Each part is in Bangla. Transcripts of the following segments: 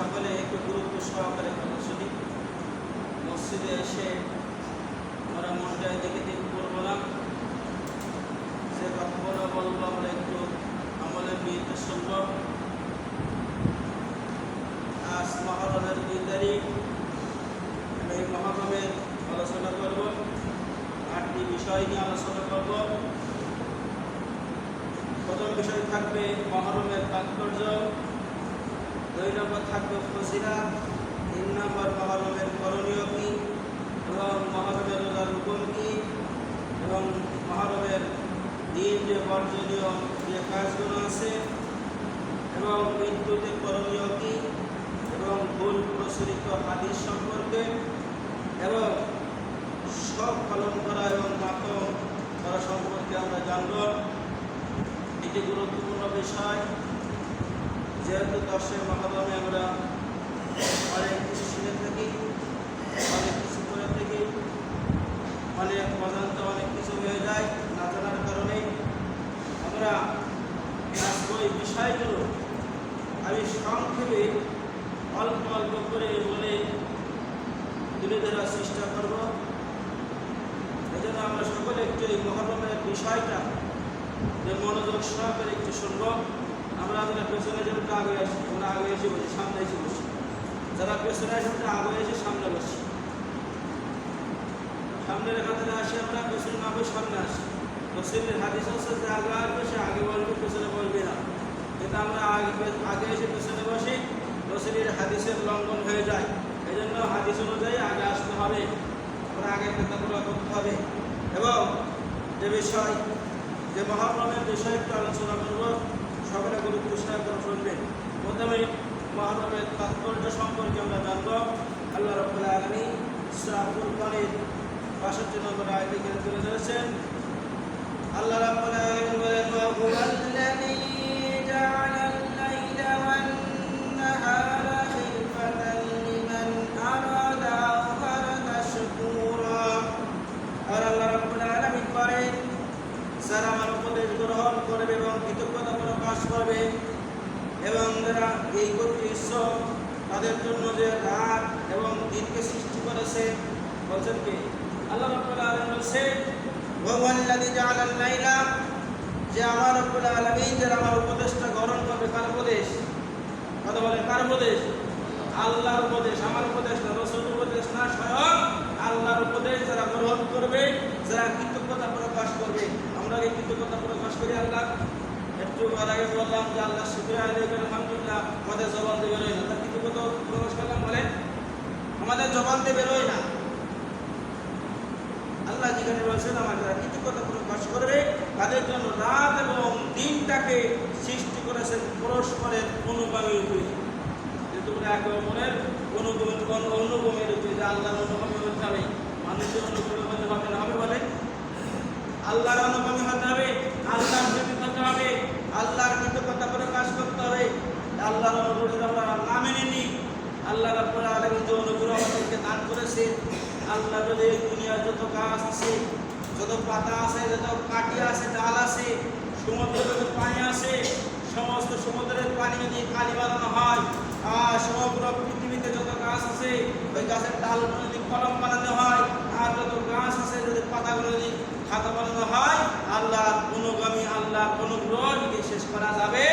সকলে একটু গুরুত্ব সহকারে কথা শুনি মসজিদে এসে আমরা মনটায় দেখে দেখে করব না যে কথাগুলো বলব, আমরা একটু আমলের নিয়ে শুনব। আজ মহরমের দুই তারিখ, আমরা এই মহারমের আলোচনা করব, আটটি বিষয় নিয়ে আলোচনা করব। প্রথম বিষয় থাকবে মহরমের তাৎপর্য। দুই নম্বর থাকবে ফসিলা তিন নম্বর মহরমের করণীয় কি এবং মহরমের রোজার রুকন কি এবং মহরমের দিন যে বর্জনীয় যে কাজগুলো আছে এবং মৃত্যুতে করণীয় কি এবং ভুল প্রচলিত হাদিস সম্পর্কে এবং সব পালন করা এবং মাতম করা সম্পর্কে আমরা জানব। এটি গুরুত্বপূর্ণ বিষয়। যেহেতু দশের মহাদমে আমরা অনেক কিছু শুনে থাকি, অনেক কিছু করে থাকি, অনেক অজান্ত অনেক কিছু হয়ে যায় না জানার কারণে আমরা ওই বিষয়গুলো আমি সংক্ষেপে অল্প অল্প করে বলে তুলে ধরার চেষ্টা করব। এই জন্য আমরা সকলে একটু এই মহরমের বিষয়টা যে মনোযোগ সহকারে একটু শুনব। আমরা যারা পেছনে যেন একটু আগে আসি আমরা আগে এসে বসি সামনে এসে বসি যারা পেছনে আসে আমরা আগে এসে সামনে বসি সামনের এখানে আসি, আমরা পেছনে না বসে সামনে আসি। রসিলের হাদিস হচ্ছে যে, আগে আসবে সে আগে বলবে, পেছনে বলবে না। কিন্তু আমরা আগে আগে এসে পেছনে বসি রসিলের হাদিসের লঙ্ঘন হয়ে যায়। এই জন্য হাদিস অনুযায়ী আগে আসতে হবে। আমরা আগে কথাগুলো করতে হবে। এবং যে বিষয়, যে মহাপ্রমের বিষয়ে একটু আলোচনা করব। সকলে গুরুত্ব সহায়তা শুনবেন প্রথমে মহাপ্রমের তাৎপর্য সম্পর্কে আমরা জানব। আল্লাহ রব্বুল আলমী শাহুল পানির বাষট্টি নম্বর আয়তে তুলে ধরেছেন। আল্লাহ রব্বুল আলমী বলেন ওয়া হুয়াল্লাযী জা'আলা আল-লাইলা ওয়ান-নাহারা খিলফাতান লিমান আরাদা আখরাতা শুকুরা আর আল্লাহ রাব্বুল আলামিন বলেন যারা আমার উপদেশ গ্রহণ করবে এবং কৃতজ্ঞতা প্রকাশ করবে এবং যারা এই করতে ঈশ্বর তাদের জন্য যে রাত এবং দিনকে সৃষ্টি করেছে বলছেন কি আল্লাহ রাব্বুল আলামিন বলছেন জা'আলা আল-লাইলা যে আমার রব্বুল যারা আমার উপদেশটা গ্রহণ করবে কার উপদেশ? কথা বলে কার উপদেশ? আল্লাহর উপদেশ, আমার উপদেশ না রসুল উপদেশ না, স্বয়ং আল্লাহর উপদেশ যারা গ্রহণ করবে, যারা কৃতজ্ঞতা প্রকাশ করবে। আমরা এই কৃতজ্ঞতা প্রকাশ করি আল্লাহ? একটু আগে বললাম যে আল্লাহ শুক্র আলাইকুম আলহামদুলিল্লাহ। আমাদের জবান দিয়ে বেরোয় না তার কৃতজ্ঞতা প্রকাশ করলাম বলেন? আমাদের জবান দিয়ে বেরোয় না। আল্লাহ যেখানে বলছেন আমার যারা কৃতজ্ঞতা প্রকাশ করবে। তাদের জন্য রাত এবং দিনটাকে সৃষ্টি করেছেন পরস্পরের অনুগামী রূপে। যেহেতু একে অপরের অনুগমী অনুগমের রূপে যে আল্লাহর অনুগমী হতে হবে, মানুষের অনুগমী হতে হবে, না হবে বলে? আল্লাহর অনুগমী হতে হবে, আল্লাহর প্রতি হতে হবে, আল্লাহর কৃতজ্ঞতা প্রকাশ করতে হবে। আল্লাহর অনুগ্রহ আমরা না মেনে নিই। আল্লাহ রাব্বুল আলামিন যে অনুগ্রহ আমাদেরকে দান করেছে আল্লাহ যদি দুনিয়ার যত গাছ আছে, যত পাতা আছে, যত কাঠি আছে, ডাল আছে, সমুদ্রে যত পানি আছে, সমস্ত সমুদ্রের পানি যদি কালি বানানো হয়, আর সমগ্র পৃথিবীতে যত গাছ আছে, ওই গাছের ডালগুলো যদি কলম বানানো হয়, আর যত গাছ আছে, যদি পাতাগুলো যদি খাতা বানানো হয়, আল্লাহর অনুগামী, আল্লাহর অনুগ্রহ শেষ করা যাবে।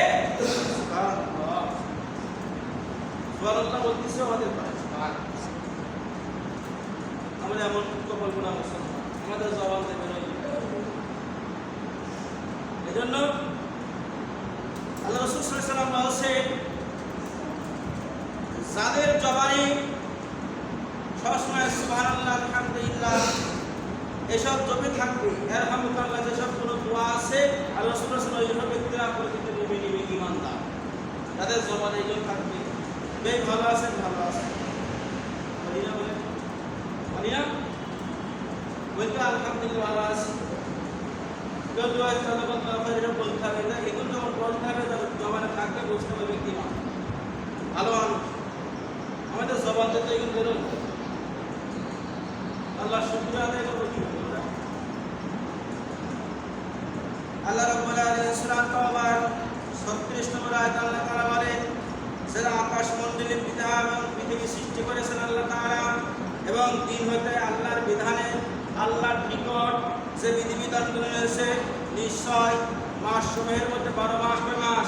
বলতেছে আমাদের পারে আমরা এমন কল্পনা মুসলমান আমাদের জবান থেকে বেরোয় এই জন্য আল্লাহ রসুল সাল্লাম বলছে, যাদের জবানে সবসময় আল্লাহ আলহামদুলিল্লাহ, এসব জমে থাকবে। এর হামুকাল্লাহ যেসব কোনো দোয়া আছে, আল্লাহ রসুল সাল্লাম ওইসব ব্যক্তিরা প্রকৃত নিবে নিবে ইমানদার তাদের জবানে এইগুলো থাকবে। বেশ ভালো আছেন ভালো আছেন। না বলতে আলহামদুলিল্লাহ ভালো আছি বলতে হবে না এগুলো যখন বলতে হবে জবানে থাকবে বুঝতে হবে ব্যক্তি মা ভালো আমাদের জবান তো আল্লাহ শুক্র আদায় করব কি? আল্লাহ রাব্বুল আলামিন সূরা তাওবার 36 নম্বর আকাশ মন্ডলের পিতা এবং পৃথিবী সৃষ্টি করেছেন এবং দিন হতে আল্লাহর বিধানে আল্লাহর নিকট যে বিধিবিধানগুলো রয়েছে, নিশ্চয় মাস সময়ের মধ্যে বারো মাস কয় মাস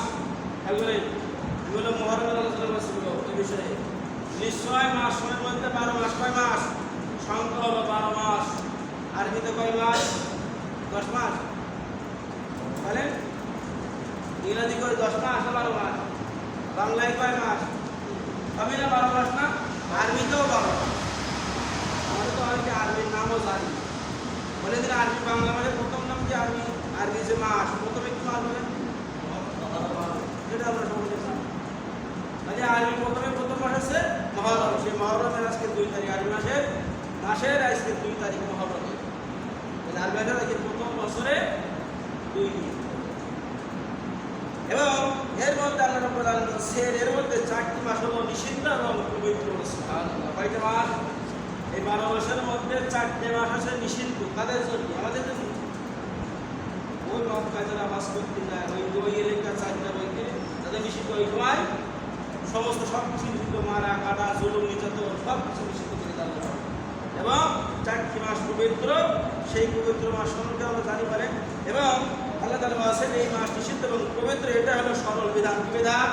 এগুলো এগুলো মহরমের আলোচনা করছিল এই বিষয়ে। নিশ্চয় মাস সময়ের মধ্যে বারো মাস কয় মাস? সংখ্যা হলো বারো মাস। আরবিতে কয় মাস? দশ মাস। বলেন ইংরাজি করে দশ মাস বারো মাস? বাংলায় কয় মাস? না বারো মাস না? আরবিতেও বারো মাস। অনেকে আরবির নামও জানি। বলে দিন আরবি বাংলা মানে প্রথম নাম কি আরবি? আরবি যে মাস, প্রথমে কি মাস এটা আমরা সকলে আরবি প্রথমে প্রথম মাস আছে মহরম। সেই মহরমের আজকে দুই তারিখ, আরবি মাসের মাসের আজকে দুই তারিখ মহরমে। আরবি মাসের আজকে প্রথম বছরে দুই এবং এর মধ্যে আল্লাহ রাব্বুল আলামিন এর মধ্যে চারটি মাস হলো নিষিদ্ধ এবং পবিত্র। কয়টা মাস? এই বারো মাসের মধ্যে চারটে মাস আছে নিষিদ্ধ। কাদের জন্য? আমাদের জন্য। ওই মক্কায় যারা বাস করতে যায়, ওই ওই এলাকা, চারটা বইকে। তাদের নিষিদ্ধ ওই সময় সমস্ত সব কিছু মারা, কাটা, জুলুম, নির্যাতন, সব কিছু নিষিদ্ধ করে দেওয়া। এবং চারটি মাস পবিত্র, সেই পবিত্র মাস সম্পর্কে আমরা জানি পারে। এবং আল্লাহ তালা বলছেন, এই মাস নিষিদ্ধ এবং পবিত্র, এটা হলো সরল বিধান। বিধান?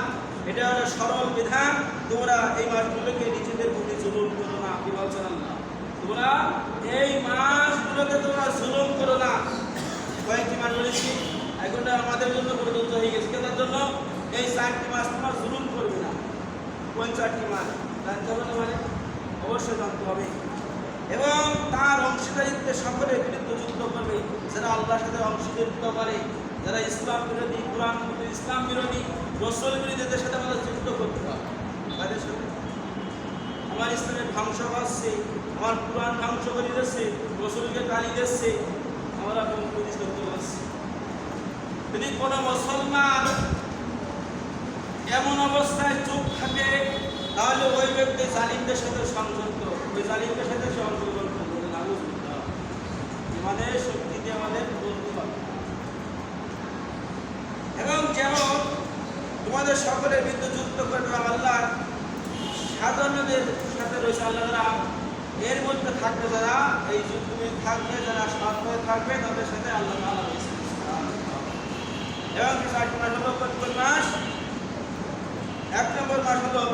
এটা হলো সরল বিধান। তোমরা এই মাসগুলোকে জুলুম করো না। কি বলছেন আল্লাহ তোমরা এই মাসগুলোকে তোমরা জুলুম করো না। কয়েকটি মাস বলেছি এখন আমাদের জন্য প্রযোজ্য হয়ে গেছে। কেনার জন্য এই চারটি মাস তোমার জুলুম করবে না। কোন চারটি মাস? জানতে হবে মানে অবশ্যই জানতে হবে। এবং তার অংশীদারিত্বে সকলে বিরুদ্ধে করবে। যারা আল্লাহর সাথে অংশীদারিত্ব করে, যারা ইসলাম বিরোধী, কোরআন, ইসলাম বিরোধী, রসল বিরোধীদের সাথে আমাদের যুদ্ধ করতে হবে। তাদের সাথে আমার ইসলামের ধ্বংস হচ্ছে, আমার কোরআন ধ্বংস করে দিচ্ছে রসুলকে গালি দিচ্ছে আমরা কোন প্রতিষ্ঠা করতে পারছি যদি কোনো মুসলমান এমন অবস্থায় চুপ থাকে, তাহলে ওই ব্যক্তি জালিমদের সাথে সংযুক্ত, ওই জালিমদের সাথে সে অংশগ্রহণ করবে মানে শক্তিতে আমাদের বলতে হবে। এবং যেমন তোমাদের সকলের বিদ্যুৎ যুদ্ধ করবে আল্লাহ, সাধারণদের সাথে রয়েছে আল্লাহরা এর মধ্যে থাকবে যারা এই যুদ্ধে থাকবে, যারা সৎপথে থাকবে, তাদের সাথে আল্লাহ তাআলা রয়েছে। এবং চারটি মাস। এক নম্বর মাস হলো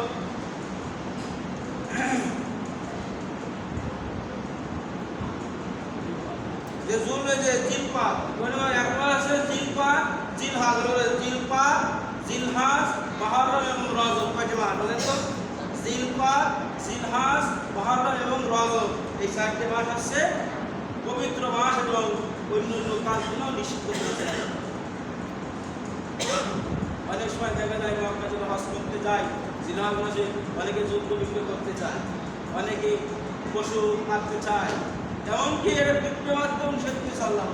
যে জুলবে যে জিলপা এক মাস আছে জিলপা জিলহাজ। জিলপা জিলহাজ, মহরম এবং কয়টি মাস? বলেন তো। জিলপা জিলহাজ মহরম এবং রজব। এই চারটি মাস আছে পবিত্র মাস এবং অন্য অন্য কাজগুলো নিষিদ্ধ করেছে। অনেক সময় দেখা যায় মক্কা যদি হজ করতে যায় জিলহাজ মাসে অনেকে যুদ্ধ বিগ্রহ করতে চায়, অনেকে পশু মারতে চায়, এমনকি এটা বিক্রয় মাধ্যম সত্যি সাল্লাহ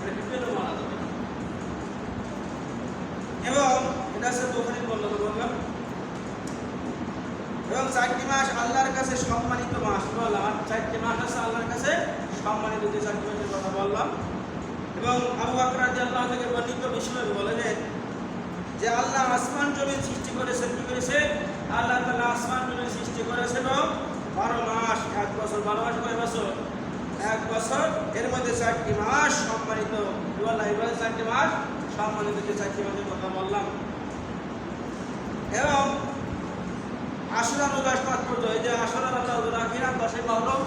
এটা বিক্রয় যাবে। এবং এটা হচ্ছে দোকানের বর্ণনা বললাম এবং চারটি মাস আল্লাহর কাছে সম্মানিত মাস বললাম চারটি মাস আছে আল্লাহর কাছে সম্মানিত, যে চারটি মাসের কথা বললাম। এবং আবু রাজি আল্লাহ থেকে বর্ণিত বিষয় বলেন যে আল্লাহ আসমান জমিন সৃষ্টি করেছেন, কি করেছে? আল্লাহ তাআলা আসমান জমিন সৃষ্টি করেছেন বারো মাস, এক বছর, বারো মাস কয় বছর? এক বছর, এর মধ্যে চারটি মাস সম্মানিত এবারে চারটি মাস সম্মানিত, যে চারটি মাসের কথা বললাম। এবং আশুরা রোজা তাৎপর্য এই যে আশুরা রোজা রাখি না দশই মহরম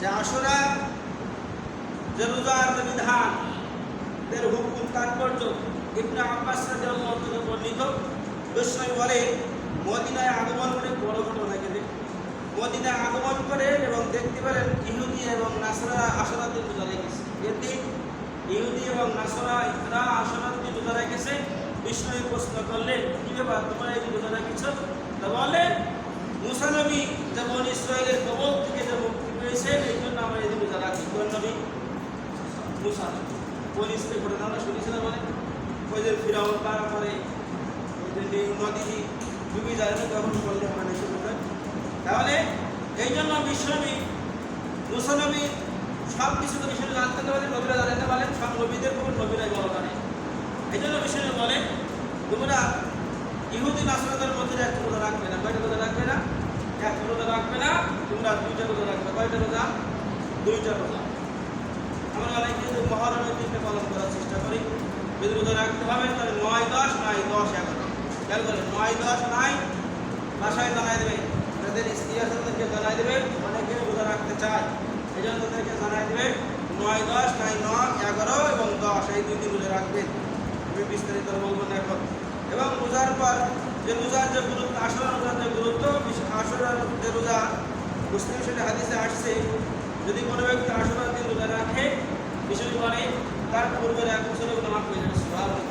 যে আশুরা যে রোজার যে বিধান, এর হুকুম তাৎপর্য, ইবনে আব্বাস রাদিয়াল্লাহু থেকে বর্ণিত। বিষ্ণু বলে, মদিনায় আগমন করে বড় ঘটনা কেটে মদিনায় আগমন করে এবং দেখতে পেলেন ইহুদি এবং নাসরা আশরাতে রোজা রেখেছে। এতে ইহুদি এবং নাসরা ইতরা আশরাতে রোজা রেখেছে। বিষ্ণু প্রশ্ন করলেন কি ব্যাপার তোমরা এই রোজা রেখেছ তা বলে মুসা নবী যেমন ইসরায়েলের কবল থেকে যে মুক্তি পেয়েছেন, এই জন্য আমরা এই রোজা রাখি কোন নবী? মুসা নবী। কোন স্ত্রী ঘটনা আমরা শুনেছিলাম মানে ওই যে ফিরাউন তারা করে ওই যে নদী ডুবি যায় তখন করলে মানে শুরু তাহলে এই জন্য বিশ্বনবী মুসনবী সব কিছু তো বিষয়ে জানতে পারেন, নবীরা জানাতে পারেন, সব নবীদের কোনো নবীরাই বড় জানে এই জন্য বিশ্বনবী বলে, তোমরা ইহুদি নাসরাতের মধ্যে একটা রোজা রাখবে না। কয়টা রোজা রাখবে না? একটা রোজা রাখবে না, তোমরা দুইটা রোজা রাখবে। কয়টা রোজা? দুইটা রোজা। আমরা অনেকে কিন্তু মহরমের দিনটা পালন করার চেষ্টা করি। যদি রোজা রাখতে হবে, তাহলে নয় দশ নয় দশ, এগারো। খেয়াল করে, নয় দশ নয় বাসায় জানাই দেবে। তাদের স্ত্রী আছে, তাদেরকে জানাই দেবে। অনেকে রোজা রাখতে চায়। এই জন্য তাদেরকে জানাই দেবে। নয় দশ নয় নয়, এগারো এবং দশ, এই দুই দিন রোজা রাখবেন আমি বিস্তারিত বলব না এখন এবং রোজার পর যে রোজার যে গুরুত্ব আসলে রোজার যে গুরুত্ব আসলে যে রোজা, মুসলিম সেটা হাদিসে আসছে। যদি কোনো ব্যক্তি আসরার দিন রোজা রাখে, বিশেষ করে তার পূর্বের এক বছরের গুণা মাফ হয়ে।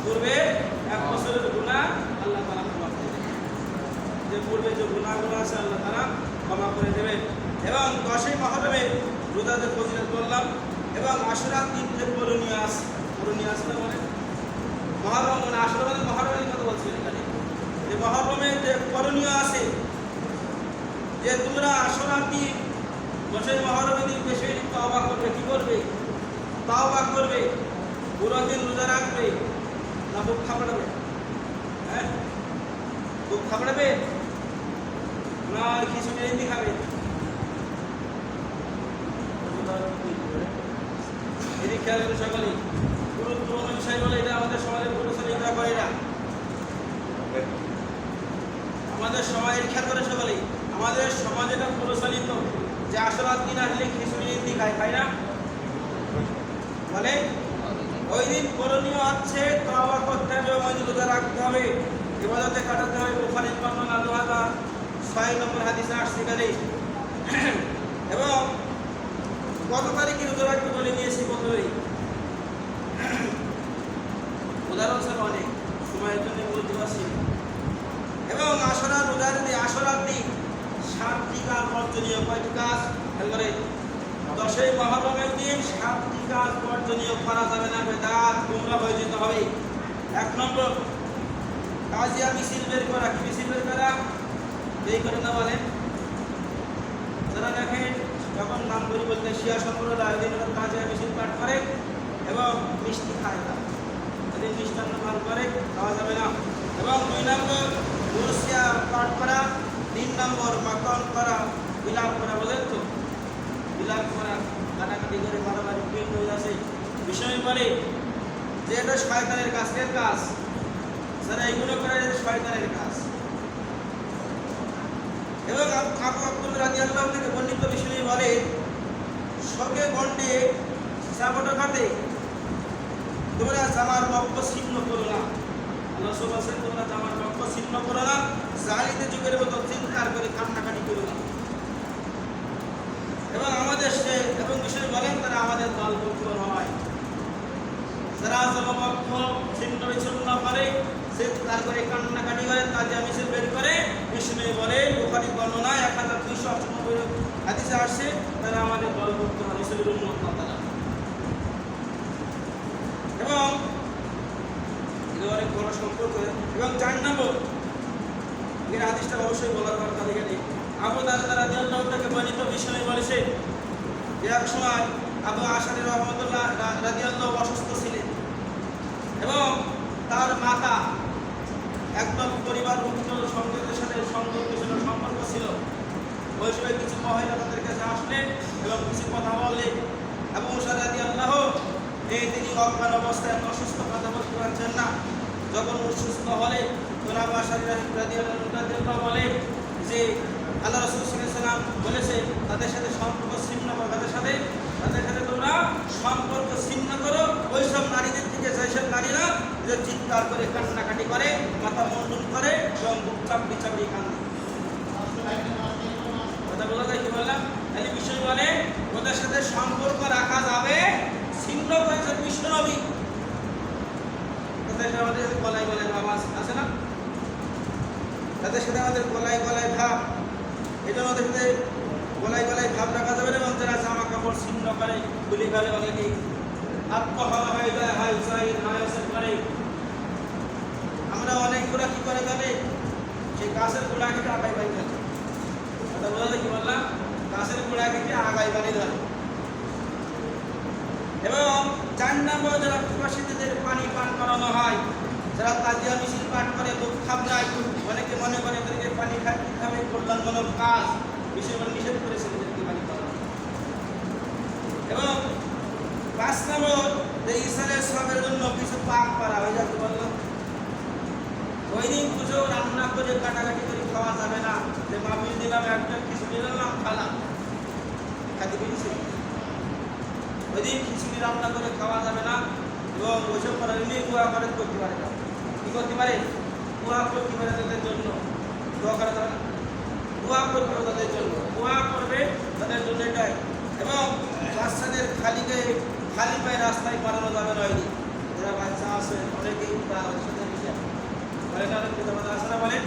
পূর্বে এক বছরের গুণা আল্লাহ তাআলা ক্ষমা করে দেবেন যে পূর্বে যে গুণাগুলো আছে, আল্লাহ তাআলা ক্ষমা করে দেবেন এবং দশই মহরমে রোজাদের ফজিলত বললাম, এবং আশুরার দিন যে করণীয় আছে করণীয় আছে না মানে মহরম মানে আসলে মানে মহরমের কথা বলছিলেন এখানে। যে মহরমে যে করণীয় আছে, যে তোমরা দিন বসে মহরমের দিন বেশি তাওবা করবে, কি করবে? তাওবা করবে, পুরো দিন রোজা রাখবে না বুক খাপড়াবে হ্যাঁ? বুক খাপড়াবে না খিচুড়ি এনে খাবে? এদিক খেয়াল করে সকলে গুরুত্বপূর্ণ বিষয় বলে এটা আমাদের সমাজের প্রচলিত করে না সমাজের খেয়াল করে সকলে আমাদের সমাজে এটা প্রচলিত যে আসরাত না আসলে খিচুড়ি ইন্দি খায় খায় না? বলে? ওই দিন করণীয় হচ্ছে তওবা করতে হবে ওই রোজা রাখতে হবে, ইবাদতে কাটাতে হবে, বুখারী বর্ণনা দু হাজার ছয় নম্বর হাদিসে আসছে এখানে। এবং কত তারিখে রোজা রাখতে বলে নিয়েছি বন্ধুরি উদাহরণ স্যার অনেক সময়ের জন্য বলতে পারছি না। এবং আসরা রোজার দিন আসরার দিন সাতটি কাজ বর্জনীয় কয়টি কাজ করে, দশই মহরমের দিন সাতটি কাজ বর্জনীয় করা যাবে না, বেদাত গুমরা হয়ে যেতে হবে। এক নম্বর, কাজিয়া মিছিল বের করা, কি মিছিল বের করা? এই করে না বলেন। যারা দেখেন, যখন নাম করি বলতে শিয়া সম্প্রদায় দিন কাজিয়া মিছিল পাঠ করে এবং মিষ্টি খায় না যদি মিষ্টান্ন পান করে, খাওয়া যাবে না। এবং দুই নম্বর মুরসিয়া পাঠ করা, তিন নম্বর মাকন করা বিলাপ করা, বলেন তো। বিলাপ করা, কাটাকাটি করে মারামারি পিন হয়ে আছে বিষয় বলে যে এটা শয়তানের কাজের কাজ। যারা এগুলো করে, এটা শয়তানের কাজ। এবং আব- আবু আব্দুল রাজি আল্লাহ থেকে বর্ণিত বিষয় বলে শোকে গন্ডে সাবট কাটে তোমরা জামার বক্ষ ছিন্ন করো না। আল্লাহ সব আছেন তোমরা জামার বক্ষ ছিন্ন করো না। জালিতে যুগের মতো চিন্তার করে কান্নাকাটি করো না। এবং আমাদের সে এবং বিশেষ বলেন, তারা আমাদের দল দলপক্ষ নয় যারা জনপক্ষ ছিন্ন বিচ্ছিন্ন করে সে তারপরে কান্নাকাটি করে তাজা মিছিল বের করে বিষ্ণু বলে বুখারি বর্ণনা এক হাজার দুইশো অষ্টানব্বই হাদিসে আসছে তারা আমাদের দলপক্ষ হাদিসের উন্নত না তারা এবং এটা অনেক বড় সম্পর্ক। এবং চার নম্বর এর হাদিসটা অবশ্যই বলার দরকার এখানে। আবু দারদা রাদিয়াল্লাহু তাকে বর্ণিত বিষয় বলেছে যে এক সময় আবু আশারি রহমতুল্লাহ রাদিয়াল্লাহু অসুস্থ ছিলেন এবং তার মাতা একদম পরিবার মুক্ত সংযোগের সাথে সংযোগের সাথে সম্পর্ক ছিল। ওই সময় কিছু মহিলা তাদের কাছে আসলেন এবং কিছু কথা বললেন। এবং সারাদি আল্লাহ এই তিনি অজ্ঞান অবস্থায় অসুস্থ কথা বলতে পারছেন না। যখন অসুস্থ হলে তোরা বাসারি রাদি আল্লাহ বলে যে আল্লাহ রসুল সাল্লাম বলেছে তাদের সাথে সম্পর্ক ছিন্ন করো। তাদের সাথে তাদের সাথে তোমরা সম্পর্ক ছিন্ন করো। ওই সব নারীদের থেকে যেসব নারীরা যে চিৎকার করে, কান্নাকাটি করে, মাথা মন্ডন করে, এবং বুক চাপড়ি চাপড়ি কান্দে কথা বলা যায় কি বললাম? তাহলে বিষয় বলে, ওদের সাথে সম্পর্ক রাখা যাবে ছিন্ন করেছে বিষ্ণনবী তাদের সাথে আমাদের সাথে গলায় ভাব আছে না? তাদের সাথে আমাদের গলায় গলায় ভাব এটা ওদের সাথে গলায় গলায় ভাব রাখা যাবে এবং যারা জামা কাপড় ছিন্ন করে, গুলি ফেলে অনেকেই আত্মহারা হয়ে যায় হাই সাইড হাই করে। আমরা অনেক গোড়া কি করে ফেলে সেই গাছের গোড়া কেটে আগাই বাই ফেলে কথা বোঝা যায় কি বললাম? গাছের গোড়া কেটে আগাই বানি ধরে। এবং চার নম্বর যারা প্রবাসীদের পানি পান করানো হয় যারা তাজিয়া মিছিল পাঠ করে বুক খাবড়ায় অনেকে মনে করে এদেরকে পানি খাবে? কল্যাণমূলক কাজ। বিশেষ করে নিষেধ করেছেন পানি খাওয়া এবং পাঁচ নম্বর, যে ইসালের সবের জন্য কিছু পাক করা হয়ে বললাম ওই দিন পুজো, রান্না করে, কাটাকাটি করে খাওয়া যাবে না। যে মাফিল দিলাম একটা খিচুড়ি দিলাম খালাম। খাতে পেরেছি ওই দিন খিচুড়ি রান্না করে খাওয়া যাবে না, এবং ওইসব করার এমনি দোয়া করে, করতে পারে না। করতে পারে দোয়া করতে পারে তাদের জন্য? দোয়া করা না দোয়া করতে হবে তাদের জন্য? দোয়া করবে তাদের জন্য এটাই। এবং বাচ্চাদের খালিকে খালি পায়ে রাস্তায় পাঠানো যাবে না ওই যারা বাচ্চা আছে, অনেকেই তার সাথে মিশে বলে না পিতা মাতা আছে না বলে।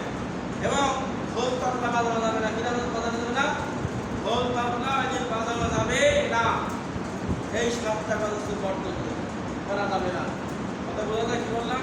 এবং ঢোল তবলা বাজানো যাবে না। কিনা বাজানো যাবে না? ঢোল তবলা ওই দিন বাজানো যাবে না, এই সাতটা কাজ বর্জন করা। যাবে না। কথা বোঝা যায় কি বললাম?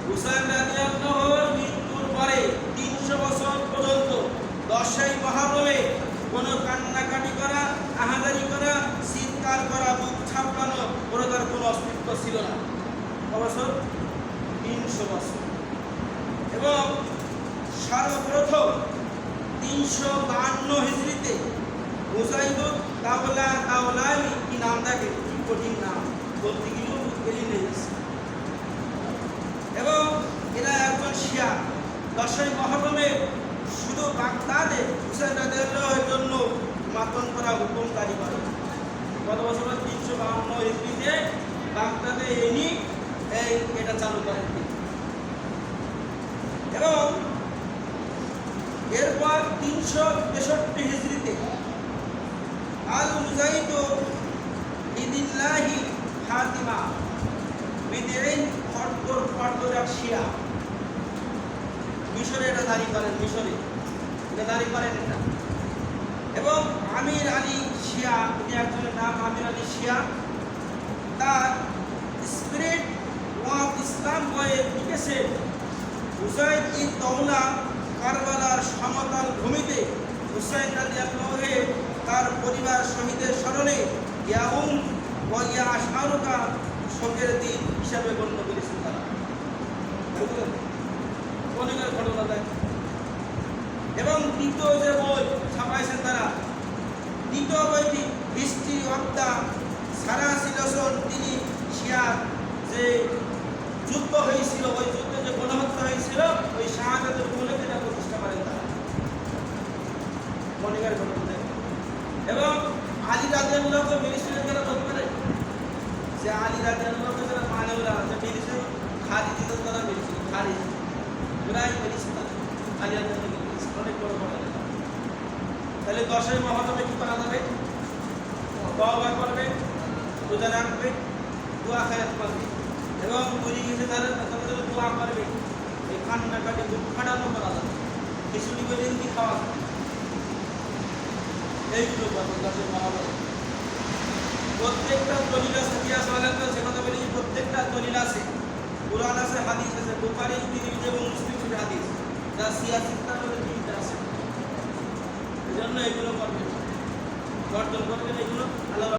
হুসাইন রাজিয়াল্লাহর মৃত্যুর পরে তিনশো বছর পর্যন্ত দশই মহরমে কোনো কান্নাকাটি করা, আহাজারি করা শীতকাল করা, বুক ছাপড়ানো প্রকার কোনো অস্তিত্ব ছিল না। অবশ্য তিনশো বছর। এবং সর্বপ্রথম তিনশো বাহান্ন হিজড়িতে মুসাইদুল কাবলা কাওলামি কি নাম থাকে কি কঠিন নাম। বলতে গেলেও এলি নেই এবং এরা একজন শিয়া দশই মহরমে শুধু বাগদাদে হুসেন রাজের জন্য মাতন করা হুকুম জারি করে। গত বছর তিনশো বাহান্ন হিজড়িতে বাগদাদে এনি এই এটা চালু করেন এবং এরপর তিনশো তেষট্টি হিজড়িতে আল মুজাহিদ ইদিল্লাহি ফাতিমা বিদিন ফটকর ফটকর শিয়া। মিশরে, এটা দাঁড়ি করেন, মিশরে। এটা দাঁড়ি করেন এটা। এবং আমির আলী শিয়া, উনি একজনের নাম আমির আলী শিয়া, তার স্পিরিট অফ ইসলাম বইয়ে লিখেছে, হুসাইন ই তৌলা কারবালার সমতল ভূমিতে। হুসাইন রাজি আল্লাহে তার পরিবার শহীদের স্মরণে ইয়াউম ও ইয়া আশারুকা শোকের দিন হিসাবে গণ্য করেছেন তারা। বুঝলেন? ঘটনা দেয় এবং দ্বিতীয় যে বই ছাপাইছেন তারা, দ্বিতীয় বইটি হিস্ট্রি অফ সারা সিলেশন তিনি শিয়ার যে যুদ্ধ হয়েছিল, ওই যুদ্ধে যে গণহত্যা হয়েছিল, ওই শাহাদাতের মূলে এটা প্রতিষ্ঠা করেন তারা মনিকার ঘটনা। এবং আলী রাজিয়াল্লাহ তো মিনিস্ট্রির যারা বলতে পারে, যে আলী রাজিয়াল্লাহ যারা মানে যে মিনিস্ট্রি খারিজ তারা মিনিস্ট্রি খারিজ ওরাই মিনিস্ট্রি তারা আলী রাজিয়াল্লাহ মিনিস্ট্রি অনেক বড় বড়। তাহলে দশই মহানবে কি করা যাবে? দোয়া করবে, রোজা রাখবে, দোয়া খায়াত করবে এবং বুঝে গেছে তারা তাদের দোয়া করবে। এই কান্নাকাটি বুক ফাটানো করা যাবে। খিচুড়ি করে কি খাওয়া যাবে? এইগুলো করবে দশের মহানবে প্রত্যেকটা দলিল আছে, ইতিহাস বলেন তো, সে কথা বলি প্রত্যেকটা দলিল আছে। কোরআন আছে, হাদিস আছে, বুখারী তিরমিজি এবং মুসলিম হাদিস। যা সিয়াসি কিতাবের তিনটা আছে। এই জন্য এগুলো করবেন। বর্জন করবেন এগুলো, আল্লাহ